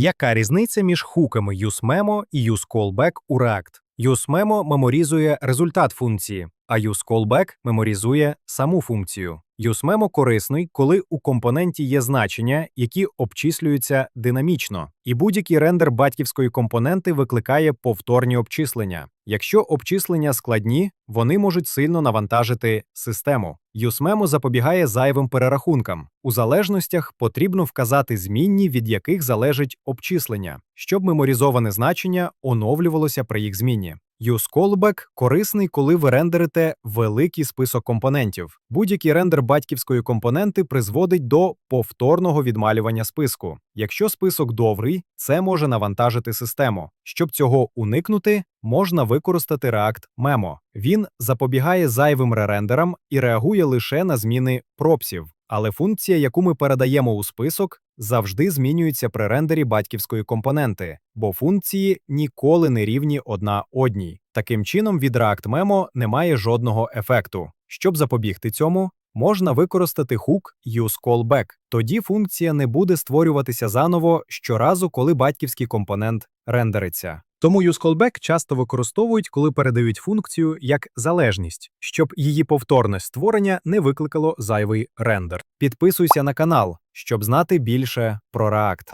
Яка різниця між хуками useMemo і useCallback у React? useMemo меморізує результат функції, а useCallback меморізує саму функцію. useMemo корисний, коли у компоненті є значення, які обчислюються динамічно, і будь-який рендер батьківської компоненти викликає повторні обчислення. Якщо обчислення складні, вони можуть сильно навантажити систему. useMemo запобігає зайвим перерахункам. У залежностях потрібно вказати змінні, від яких залежить обчислення, щоб меморізоване значення оновлювалося при їх зміні. useCallback корисний, коли ви рендерите великий список компонентів. Будь-який рендер батьківської компоненти призводить до повторного відмалювання списку. Якщо список довгий, це може навантажити систему. Щоб цього уникнути, можна використати React Memo. Він запобігає зайвим ререндерам і реагує лише на зміни пропсів. Але функція, яку ми передаємо у список, завжди змінюється при рендері батьківської компоненти, бо функції ніколи не рівні одна одній. Таким чином, від React Memo немає жодного ефекту. Щоб запобігти цьому, можна використати хук useCallback. Тоді функція не буде створюватися заново щоразу, коли батьківський компонент рендериться. Тому useCallback часто використовують, коли передають функцію як залежність, щоб її повторне створення не викликало зайвий рендер. Підписуйся на канал, щоб знати більше про React.